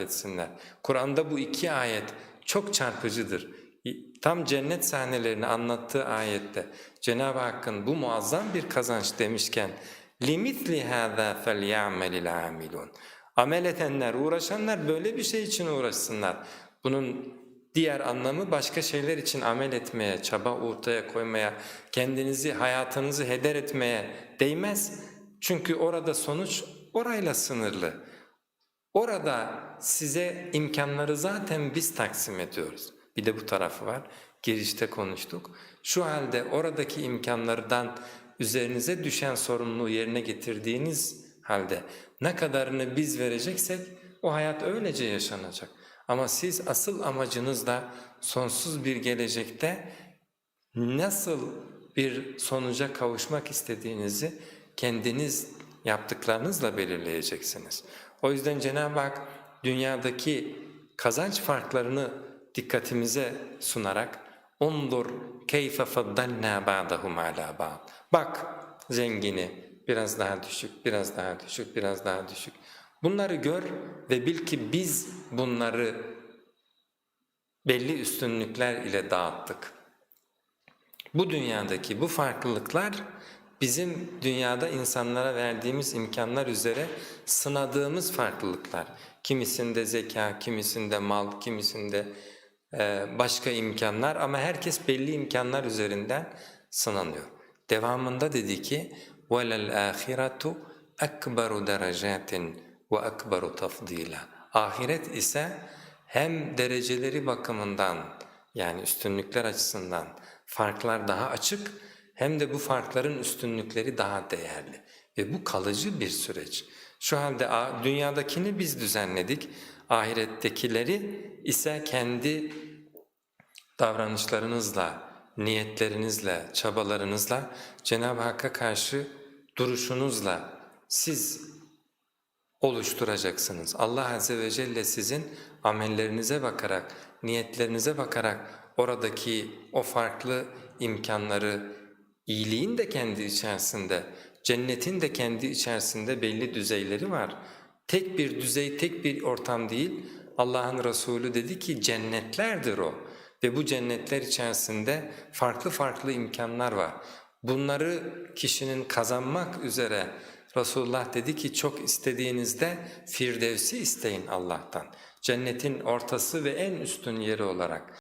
etsinler. Kur'an'da bu iki ayet çok çarpıcıdır. Tam cennet sahnelerini anlattığı ayette Cenab-ı Hakk'ın bu muazzam bir kazanç demişken limitli hâzâ felyâmelil âmilûn. Amel edenler, uğraşanlar böyle bir şey için uğraşsınlar. Bunun diğer anlamı başka şeyler için amel etmeye, çaba ortaya koymaya, kendinizi, hayatınızı heder etmeye değmez. Çünkü orada sonuç orayla sınırlı. Orada size imkanları zaten biz taksim ediyoruz. Bir de bu tarafı var. Girişte konuştuk. Şu halde oradaki imkanlardan üzerinize düşen sorumluluğu yerine getirdiğiniz halde ne kadarını biz vereceksek o hayat öylece yaşanacak. Ama siz asıl amacınızla sonsuz bir gelecekte nasıl bir sonuca kavuşmak istediğinizi kendiniz yaptıklarınızla belirleyeceksiniz. O yüzden Cenab-ı Hak dünyadaki kazanç farklarını dikkatimize sunarak "Undur keyfe faddalna ba'dahum ala ba'd." Bak zengini biraz daha düşük, biraz daha düşük, biraz daha düşük. Bunları gör ve bil ki biz bunları belli üstünlükler ile dağıttık. Bu dünyadaki bu farklılıklar bizim dünyada insanlara verdiğimiz imkanlar üzere sınadığımız farklılıklar. Kimisinde zeka, kimisinde mal, kimisinde e, başka imkanlar ama herkes belli imkanlar üzerinden sınanıyor. Devamında dedi ki وَلَا الْآخِرَةُ أَكْبَرُ دَرَجَاتٍ وَأَكْبَرُ تَفْضِيلًا Ahiret ise hem dereceleri bakımından yani üstünlükler açısından farklar daha açık hem de bu farkların üstünlükleri daha değerli ve bu kalıcı bir süreç. Şu halde dünyadakini biz düzenledik, ahirettekileri ise kendi davranışlarınızla, niyetlerinizle, çabalarınızla, Cenab-ı Hakk'a karşı duruşunuzla siz oluşturacaksınız. Allah Azze ve Celle sizin amellerinize bakarak, niyetlerinize bakarak oradaki o farklı imkanları, iyiliğin de kendi içerisinde, cennetin de kendi içerisinde belli düzeyleri var. Tek bir düzey, tek bir ortam değil, Allah'ın Resulü dedi ki cennetlerdir o. Ve bu cennetler içerisinde farklı farklı imkanlar var. Bunları kişinin kazanmak üzere Resulullah dedi ki çok istediğinizde Firdevs'i isteyin Allah'tan. Cennetin ortası ve en üstün yeri olarak.